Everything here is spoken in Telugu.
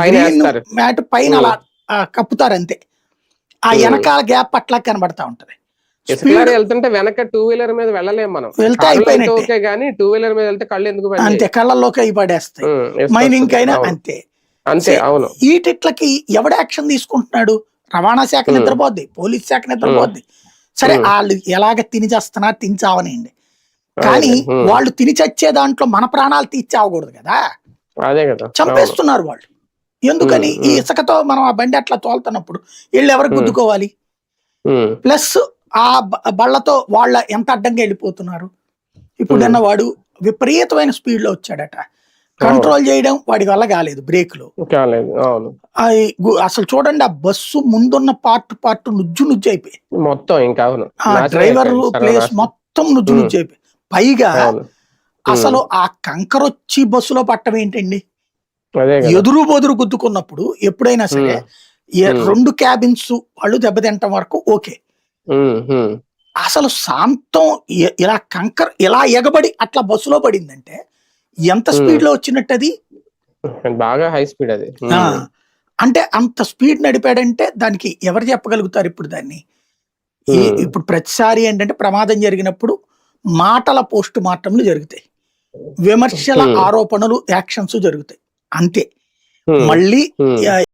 గ్రీన్. మ్యాట్ పైన అలా కప్పుతారు అంతే ఆ. వెనకాల గ్యాప్ అట్లా కనబడతా ఉంటది లారీ వెళ్తుంటే వెనక టూ వీలర్ మీద వెళ్ళలేం మనం వెళ్తే అయిపోయినట్టే. ఓకే గానీ టూ వీలర్ మీద వెళ్తే కళ్ళు ఎందుకు అంతే కళ్ళల్లోకి పడేస్తాయి ఇసుక మైనింగ్. అయినా. అంతే అంతే అవును ఈటిట్లకి ఎవడు యాక్షన్ తీసుకుంటున్నాడు రవాణా శాఖ. నిద్రపోద్ది పోలీస్ శాఖ నిద్రపోద్ది సరే. వాళ్ళు ఎలాగ తిని చేస్తున్నా తిని చావనియండి కానీ. వాళ్ళు తిని చచ్చే దాంట్లో మన ప్రాణాలు తీసి చావకూడదు కదా అదే కదా. చంపేస్తున్నారు వాళ్ళు ఎందుకని? ఈ. ఇసుకతో మనం ఆ బండి అట్లా తోలుతున్నప్పుడు వీళ్ళు ఎవరికి ఉమ్. గుద్దుకోవాలి? ప్లస్ ఆ బళ్ళతో వాళ్ళ ఎంత అడ్డంగా వెళ్ళిపోతున్నారు? ఇప్పుడు. నిన్న వాడు విపరీతమైన స్పీడ్లో వచ్చాడట. కంట్రోల్ చేయడం వాడి వల్ల కాలేదు అయి గు- అసలు చూడండి ఆ బస్సు ముందున్న పార్ట్ పార్ట్ నుజ్జు నుజ్జు అయిపోయి మొత్తం ఇంకా డ్రైవర్ ప్లేస్. మొత్తం నుజ్జు. నుజ్జు అయిపోయి పైగా అసలు ఆ కంకర వచ్చి బస్సులో పట్టం ఏంటండి? ఎదురు బొదురు గుద్దుకున్నప్పుడు ఎప్పుడైనా సరే. రెండు క్యాబిన్స్ వాళ్ళు దెబ్బతింటం వరకు ఓకే. అసలు శాంతం ఇలా కంకర ఇలా ఎగబడి అట్లా బస్సులో పడిందంటే ఎంత. స్పీడ్లో వచ్చినట్టు అది బాగా హై స్పీడ్ అది అంటే అంత స్పీడ్ నడిపాడంటే దానికి ఎవరు చెప్పగలుగుతారు ఇప్పుడు దాన్ని. ఇప్పుడు ప్రతిసారి ఏంటంటే ప్రమాదం జరిగినప్పుడు మాటల పోస్ట్ మార్టంలు జరుగుతాయి విమర్శల. ఆరోపణలు యాక్షన్స్ జరుగుతాయి అంతే. మళ్ళీ